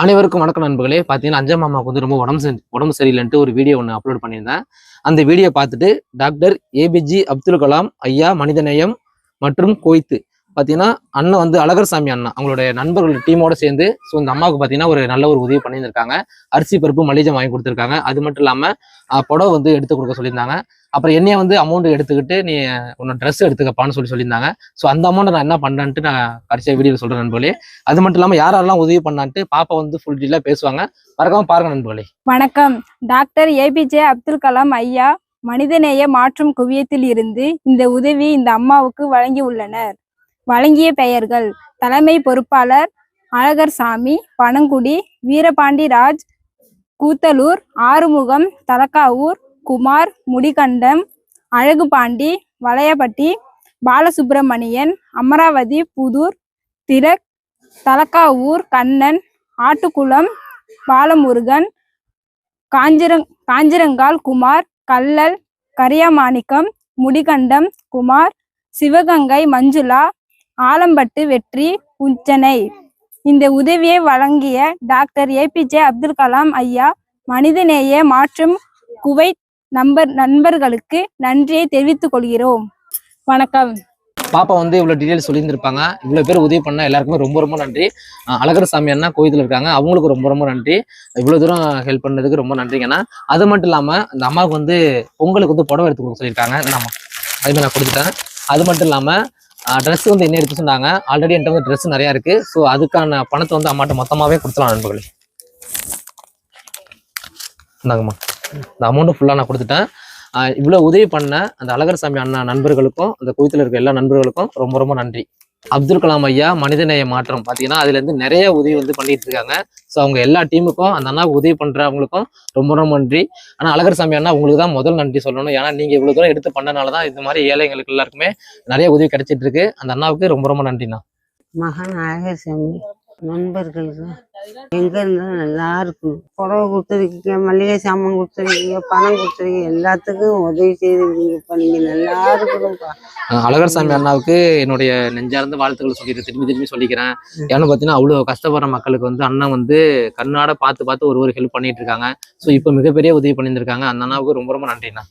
அனைவருக்கும் வணக்கம் நண்பர்களே. பார்த்தீங்கன்னா அஞ்சா மாமாவுக்கு வந்து ரொம்ப உடம்பு சரி உடம்பு சரியில்லைன்ட்டு ஒரு வீடியோ ஒன்று அப்லோட் பண்ணியிருந்தேன். அந்த வீடியோ பார்த்துட்டு டாக்டர் ஏபிஜி அப்துல் கலாம் ஐயா மனிதநேயம் மற்றும் கோய்த்து. பார்த்தீங்கன்னா அண்ணன் வந்து அழகர் சாமி அண்ணா அவங்களுடைய நண்பர்கள் டீமோட சேர்ந்து ஸோ இந்த அம்மாவுக்கு பார்த்தீங்கன்னா ஒரு நல்ல ஒரு உதவி பண்ணியிருக்காங்க அரிசி பருப்பு மளிகை வாங்கி கொடுத்துருக்காங்க. அது மட்டும் இல்லாமல் புடவை வந்து எடுத்து கொடுக்க சொல்லியிருந்தாங்க. அப்புறம் என்னைய வந்து அமௌண்ட் எடுத்துக்கிட்டு நீ உன்னோட ட்ரெஸ் எடுத்துக்கப்பான்னு சொல்லி சொல்லியிருந்தாங்க. ஸோ அந்த அமௌண்ட்டை நான் என்ன பண்ணான்ட்டு நான் கடைசியாக வீடியோ சொல்கிறேன் நண்பர்களே. அது மட்டும் இல்லாமல் யாரெல்லாம் உதவி பண்ணான்ட்டு பாப்பா வந்து ஃபுல் டீலாக பேசுவாங்க. மறக்காம பாருங்க நண்பர்களே. வணக்கம். டாக்டர் ஏபிஜே அப்துல் கலாம் ஐயா மனிதநேய மாற்றும் குவியத்தில் இருந்து இந்த உதவி இந்த அம்மாவுக்கு வழங்கி உள்ளனர் வழங்கிய பெயர்கள் தலைமை பொறுப்பாளர் அழகர் சாமி பனங்குடி வீரபாண்டிராஜ் கூத்தலூர் ஆறுமுகம் தலக்காவூர் குமார் முடிகண்டம் அழகுபாண்டி வளையப்பட்டி பாலசுப்பிரமணியன் அமராவதி புதூர் திலக் தலக்காவூர் கண்ணன் ஆட்டுக்குளம் பாலமுருகன் காஞ்சிரங் காஞ்சிரங்கால் குமார் கல்லல் கரியாமாணிக்கம் முடிகண்டம் குமார் சிவகங்கை மஞ்சுளா ஆலம்பட்டு வெற்றி உச்சனை இந்த உதவியை வழங்கிய டாக்டர் ஏபிஜே அப்துல் கலாம் ஐயா மனிதநேய மாற்றும் குவைத் நம்பர் நண்பர்களுக்கு நன்றியை தெரிவித்துக் கொள்கிறோம். வணக்கம். பாப்பா வந்து இவ்வளோ டீட்டெயில் சொல்லியிருந்திருப்பாங்க. இவ்வளோ பேர் உதவி பண்ண எல்லாருக்குமே ரொம்ப ரொம்ப நன்றி. அழகர் சாமி அண்ணா கோயிலில் இருக்காங்க. அவங்களுக்கு ரொம்ப ரொம்ப நன்றி. இவ்வளோ தூரம் ஹெல்ப் பண்ணதுக்கு ரொம்ப நன்றிங்கண்ணா அது மட்டும் இல்லாமல் இந்த அம்மாவுக்கு வந்து பொங்கலுக்கு வந்து புடவை எடுத்து கொடுக்க சொல்லியிருக்காங்க. நம்ம அதுமாதிரி நான் கொடுத்துட்டேன். அது மட்டும் இல்லாமல் ட்ரெஸ் வந்து என்ன எடுத்து சொன்னாங்க? ஆல்ரெடி என்கிட்ட வந்து ட்ரெஸ் நிறையா இருக்குது ஸோ அதுக்கான பணத்தை வந்து அம்மாட்ட மொத்தமாகவே கொடுத்துலாம் நண்பர்களே. இந்தாங்கம்மா. இந்த அமௌண்ட்டு ஃபுல்லாக நான் கொடுத்துட்டேன். இவ்வளோ உதவி பண்ண அந்த அழகர் சாமி அண்ணா நண்பர்களுக்கும் அந்த கோயத்தில் இருக்க எல்லா நண்பர்களுக்கும் ரொம்ப ரொம்ப நன்றி. அப்துல் கலாம் ஐயா மனிதநேய மாற்றம் பார்த்தீங்கன்னா அதுலேருந்து நிறைய உதவி வந்து பண்ணிட்டு இருக்காங்க ஸோ அவங்க எல்லா டீமுக்கும் அந்த அண்ணாவுக்கு உதவி பண்ணுறவங்களுக்கும் ரொம்ப ரொம்ப நன்றி. ஆனால் அழகர் சாமி அண்ணா உங்களுக்கு தான் முதல் நன்றி சொல்லணும். ஏன்னா நீங்கள் இவ்வளோ தூரம் எடுத்து பண்ணனால தான் இந்த மாதிரி ஏழைங்களுக்கு எல்லாருக்குமே நிறைய உதவி கிடைச்சிட்டு இருக்கு. அந்த அண்ணாவுக்கு ரொம்ப ரொம்ப நன்றிண்ணா. மகன் அழகர் சாமி நண்பர்களுக்கு எங்க இருந்தாலும் நல்லா இருக்கும். புடவை கொடுத்துருக்கீங்க மளிகை சாமான் கொடுத்துருக்கீங்க பணம் கொடுத்துருக்கீங்க எல்லாத்துக்கும் உதவி செய்திருக்கீங்கப்பா நீங்க நல்லா இருக்கணும்ப்பா. அழகர் சாமி அண்ணாவுக்கு என்னுடைய நெஞ்சார்ந்த வாழ்த்துக்கள் சொல்லிக்கிறேன் திரும்பி திரும்பி சொல்லிக்கிறேன். ஏன்னு பார்த்தீங்கன்னா அவ்வளோ கஷ்டப்படுற மக்களுக்கு வந்து அண்ணன் வந்து கண்ணாட பார்த்து பார்த்து ஒரு ஒரு ஹெல்ப் பண்ணிட்டு இருக்காங்க. ஸோ இப்போ மிகப்பெரிய உதவி பண்ணியிருந்திருக்காங்க. அந்த அண்ணாவுக்கு ரொம்ப ரொம்ப நன்றிண்ணா.